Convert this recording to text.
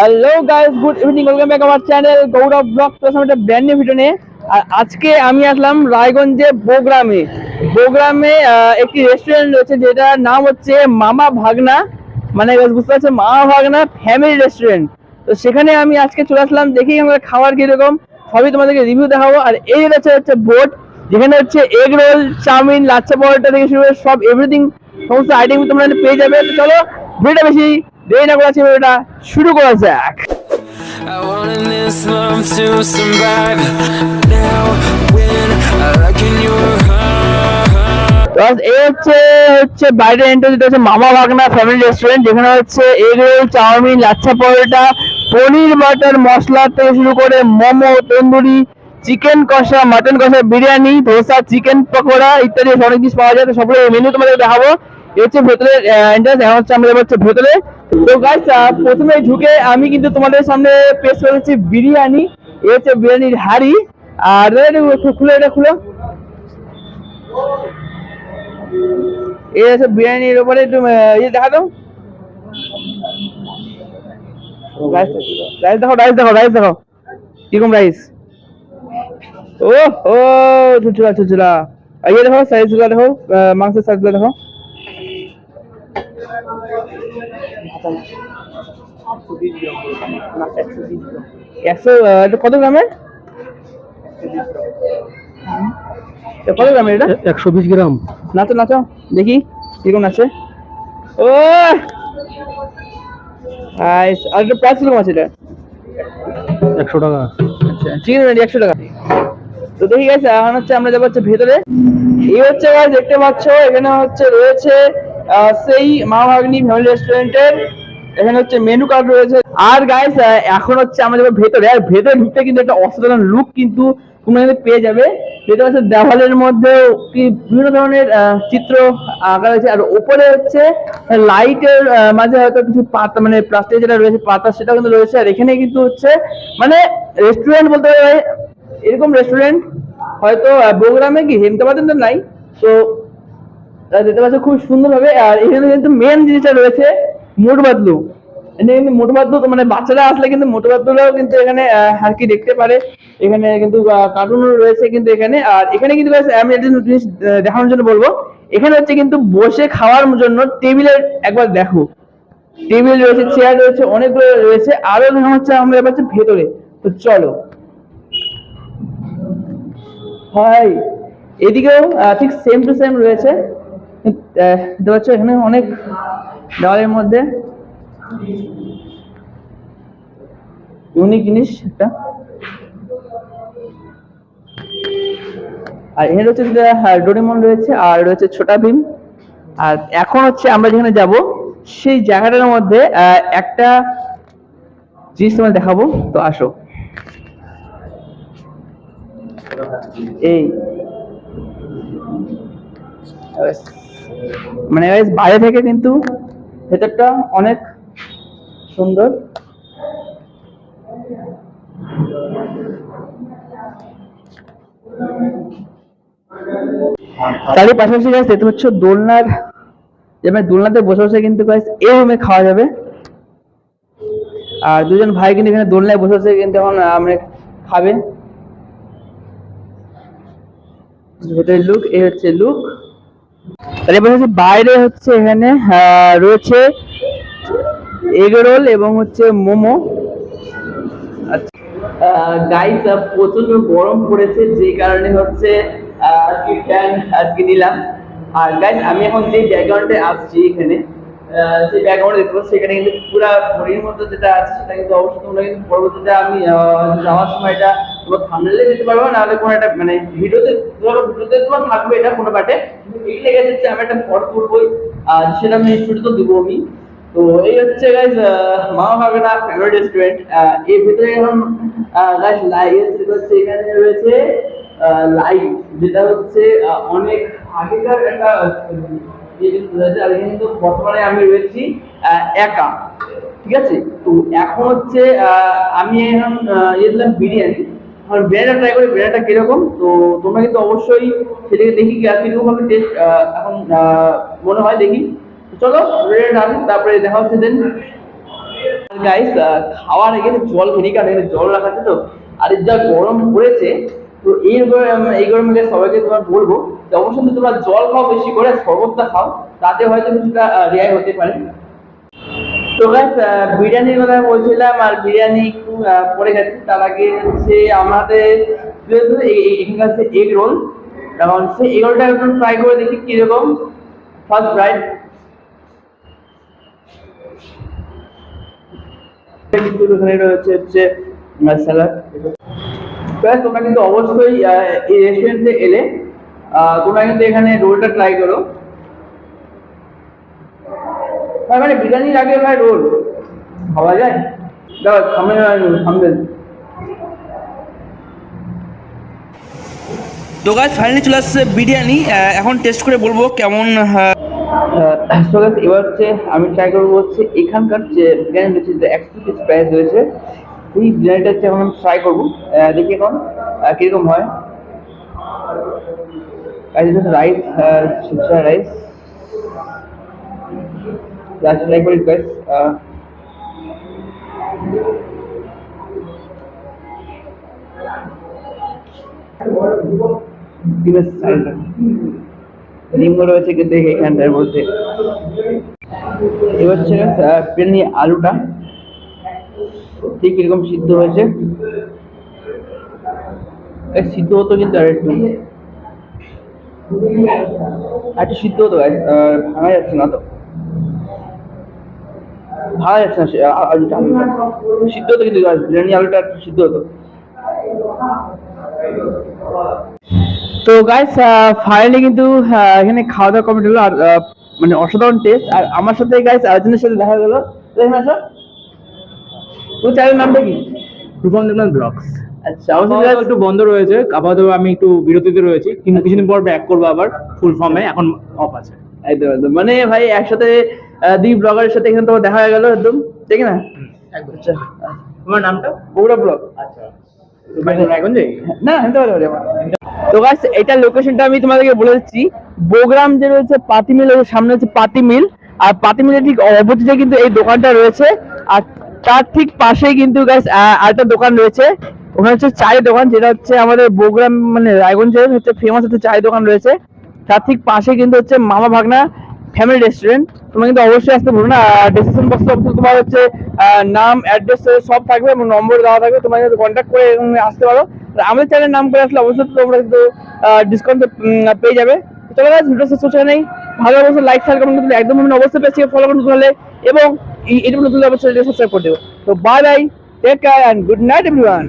Hello guys good evening welcome back our channel Gaurav vlog plus একটা brand new video নিয়ে, আর আজকে আমি আসলাম রায়গঞ্জে বোগ্রামে। বোগ্রামে একটি রেস্টুরেন্ট রয়েছে যেটার নাম হচ্ছে মামা ভাগনা। মানে বুঝতে পারছ মামা ভাগনা ফ্যামিলি রেস্টুরেন্ট তো সেখানে আমি আজকে চলে আসলাম, দেখি আমরা খাবার কীরকম। সবই তোমাদেরকে রিভিউ দেখাবো। আর এই হচ্ছে হচ্ছে বোট যেখানে হচ্ছে egg roll chowmein, lachha paratha থেকে শুরু সব এভরিথিং সমস্ত আইটেম তোমরা পেয়ে যাবে। তো চলো, ভিডিওটা বেশি দেরি না করে আজকে ভিডিওটা শুরু করা যাক। I wanted this love to survive. Now, when I look in your এই হচ্ছে হচ্ছে বাইরের এন্ট্রি যেটা হচ্ছে মামা ভাগনা ফ্যামিলি রেস্টুরেন্ট যেখানে হচ্ছে egg roll chowmein lachha paratha paneer butter masala থেকে শুরু করে মোমো তন্দুরি চিকেন কষা মাটন কষা বিরিয়ানি ধোসা চিকেন পকোড়া ইত্যাদি অনেক কিছু পাওয়া যায়। তো সবগুলো মেনু তোমাদের দেখাবো। এই হচ্ছে ভেতরে এন্ট্রান্স এখন হচ্ছে আমরা হচ্ছে ভেতরে। তো গাইস প্রথমে ঢুকে আমি কিন্তু তোমাদের সামনে পেশ করেছি বিরিয়ানি। এই হচ্ছে বিরিয়ানির হাড়ি। আর খুলে, এটা খুলো। এই আছে বিরিয়ানির উপরে একটু ইয়ে দেখা দাও রাইস দেখো রাইস দেখো রাইস দেখো। কীরকম রাইস ও ও ইয়ে দেখো দেখো মাংসের দেখো। একশো এটা কত গ্রামের? কত গ্রামের এটা? একশো বিশ গ্রাম। নাচো নাচো দেখি কীরকম নাচে। ও! আর প্রাইস কীরকম আছে এটা? একশো টাকা। আচ্ছা চিকেন বিরিয়ানি একশো টাকা। তো দেখি গেছে এখন হচ্ছে আমরা যাব হচ্ছে ভেতরে। এই হচ্ছে দেখতে পাচ্ছ এখানে হচ্ছে রয়েছে সেই মা ভাগ্নি ফ্যামিলি রেস্টুরেন্টের এখানে হচ্ছে মেনু কার্ড রয়েছে। আর গাইস এখন হচ্ছে আমাদের ভেতরে, আর ভেতরে ঢুকতে কিন্তু একটা অসাধারণ লুক কিন্তু তোমরা এখানে পেয়ে যাবে। যেটা হচ্ছে দেওয়ালের মধ্যে বিভিন্ন ধরনের চিত্র আঁকা রয়েছে। আর উপরে হচ্ছে লাইটের মাঝে হয়তো কিছু পাতা মানে প্লাস্টিক যেটা রয়েছে, পাতা সেটা কিন্তু রয়েছে। আর এখানে কিন্তু হচ্ছে মানে রেস্টুরেন্ট বলতে পারে, এরকম রেস্টুরেন্ট হয়তো বগুড়ামে কি হেমতাবাদে তো নাই। তো দেখতে পাচ্ছ খুব সুন্দর হবে আর এখানে কিন্তু মেন জিনিসটা রয়েছে মোট বাদলু। কিন্তু মোট বাদলু মানে বাচ্চারা আসলে কিন্তু মোট বাদলুরাও কিন্তু এখানে আর কি দেখতে পারে। এখানে কিন্তু কার্টুন রয়েছে কিন্তু এখানে, আর এখানে কিন্তু আমি একটা জিনিস দেখানোর জন্য বলব। এখানে হচ্ছে কিন্তু বসে খাওয়ার জন্য টেবিলের একবার দেখো। টেবিল রয়েছে চেয়ার রয়েছে, অনেকগুলো রয়েছে, আরও হচ্ছে আমরা এবার হচ্ছে ভেতরে। তো চলো। হাই এদিকেও ঠিক সেম টু সেম রয়েছে। দেখতে এখানে অনেক দেওয়ালের মধ্যে ইউনিক জিনিস একটা। আর এখানে যেটা, হ্যাঁ, ডোরেমন রয়েছে আর রয়েছে ছোটা ভীম। আর এখন হচ্ছে আমরা যেখানে যাব সেই জায়গাটার মধ্যে একটা জিনিস তোমার দেখাবো তো আসো। এই। মানে বাইরে থেকে কিন্তু ভেতরটা অনেক সুন্দর। তারই পাশাপাশি গাছ দেখতে পাচ্ছ দোলনার যেমন দোলনাতে বসে বসে কিন্তু গাছ এভাবে খাওয়া যাবে। আর দুজন ভাই কিন্তু এখানে দোলনায় বসে বসে কিন্তু এখন আমরা খাবে। ভেতরের লুক এই হচ্ছে লুক এবার বাইরে হচ্ছে এখানে রয়েছে এগ রোল এবং হচ্ছে মোমো। গাইস প্রচণ্ড গরম পড়েছে, যে কারণে হচ্ছে আজকে নিলাম। আর গাইস আমি এখন যে ব্যাকগ্রাউন্ডে আসছি এখানে যে ব্যাকগ্রাউন্ড দেখতে পাচ্ছি, সেখানে কিন্তু পুরো ঘড়ির মধ্যে যেটা আছে, সেটা কিন্তু অবশ্যই তোমরা কিন্তু পরবর্তীতে আমি যাওয়ার সময় এটা তোমার থামলে দিতে পারব, নাহলে কোনো একটা মানে ভিডিওতে ধরো ভিডিওতে তোমার থাকবে এটা কোনো পার্টে এই লেগে যাচ্ছে, আমি একটা ফটো তুলবোই, আর সেটা আমি ছুটি তো দেবো আমি। তো এই হচ্ছে গাইজ মামা ভাগনা ফেভারিট রেস্টুরেন্টের ভিতরে এখন গাইজ লাইট হচ্ছে, এখানে রয়েছে লাইট যেটা হচ্ছে অনেক আগেকার একটা আর কিন্তু বর্তমানে আমি রয়েছি একা, ঠিক আছে? তো এখন হচ্ছে আমি এখন ইয়ে দিলাম বিরিয়ানি। এখন বিরিয়ানিটা ট্রাই করি কীরকম? তো তোমরা কিন্তু অবশ্যই সেটাকে দেখি টেস্ট এখন মনে হয় দেখি। চলো তারপরে দেখা হচ্ছে দেন গাইস খাওয়ার আগে জল খেয়ে কারণ এখানে জল তো। আর যা গরম পড়েছে, তো এই এই গরমে সবাইকে তোমার বলব যে অবশ্যই তোমরা জল খাও বেশি করে, শরবতটা খাও। তাতে হয়তো কিছুটা রেহাই হতে পারে। তো গাইস বিরিয়ানির কথা বলছিলাম আর বিরিয়ানি একটু পরে গেছে। তার আগে হচ্ছে আমাদের এখানকার হচ্ছে এগ রোল কারণ সেই এগ রোলটা একটু ট্রাই করে দেখি কীরকম। ফার্স্ট রাইড কিন্তু এখানে রয়েছে হচ্ছে স্যালাড তোমরা কিন্তু অবশ্যই এই রেস্টুরেন্টে এলে তোমরা কিন্তু এখানে রোলটা ট্রাই করো। ভাই মানে বিরিয়ানির আগে ভাই রোল খাওয়া যায়? দাও সামনে সামনে তো গাছ ফাইনালি চলে আসছে বিরিয়ানি। এখন টেস্ট করে বলব কেমন সো গাছ এবার হচ্ছে আমি ট্রাই করব হচ্ছে এখানকার যে বিরিয়ানি রয়েছে যে একশো পিস প্রাইস রয়েছে সেই বিরিয়ানিটা হচ্ছে এখন আমি ট্রাই করব। দেখি এখন কীরকম হয়। Rice rice That's like what it guys. Uh, রয়েছে মধ্যে। হচ্ছে আলুটা ঠিক এরকম সিদ্ধ হয়েছে। সিদ্ধ হতো কিন্তু আর একটু। একটু সিদ্ধ হতো ভাঙা যাচ্ছে না তো। ভালো যাচ্ছে না সিদ্ধ হতো কিন্তু বিরিয়ানি আলুটা একটু সিদ্ধ হতো। তো গাইস ফাইনালি কিন্তু এখানে খাওয়া দাওয়া কমপ্লিট হলো আর মানে অসাধারণ টেস্ট আর আমার সাথে গাইস আরেকজনের সাথে দেখা গেল তো এখানে আসো। তোর চ্যানেল নামটা কি? রূপম দেবনাথ ব্লগস। আচ্ছা আমার সাথে একটু বন্ধ রয়েছে। আপাতত আমি একটু বিরতিতে রয়েছি। কিন্তু কিছুদিন পর ব্যাক করব আবার ফুল ফর্মে এখন অফ আছে। একদম একদম। মানে ভাই একসাথে দুই ব্লগারের সাথে এখানে তোমার দেখা হয়ে গেল একদম ঠিক না? আচ্ছা। তোমার নামটা? বগুড়া ব্লগ আচ্ছা। না আমার। তো গাছ এটা লোকেশনটা আমি তোমাদেরকে বলে দিচ্ছি। বগুড়াম যে রয়েছে ওর সামনে হচ্ছে আর ঠিক অপোজিটে কিন্তু এই দোকানটা রয়েছে। আর তার ঠিক পাশেই কিন্তু গাছ আরেকটা দোকান রয়েছে। ওখানে হচ্ছে চায়ের দোকান যেটা হচ্ছে আমাদের বগুড়াম মানে রায়গঞ্জের হচ্ছে ফেমাস একটা চায়ের দোকান রয়েছে। তার ঠিক পাশে কিন্তু হচ্ছে মামা ভাগনা ফ্যামিলি রেস্টুরেন্ট তোমরা কিন্তু অবশ্যই আসতে ভুলো না। ডিসিশন বক্সে তোমার হচ্ছে নাম অ্যাড্রেস সব থাকবে এবং নম্বর দেওয়া থাকবে, তোমরা কিন্তু কন্ট্যাক্ট করে আসতে পারো। আমাদের চ্যানেলের নাম করে আসলে অবশ্যই তোমরা কিন্তু ডিসকাউন্ট পেয়ে যাবে। তো চলো গাইস ভিডিও শেষ হচ্ছে নেই ভালো অবশ্যই লাইক শেয়ার কমেন্ট করতে একদম অবশ্যই পেজকে ফলো করতে হলে এবং এটা নতুন অবশ্যই সাবস্ক্রাইব করে দেবো তো bye bye take care and good night everyone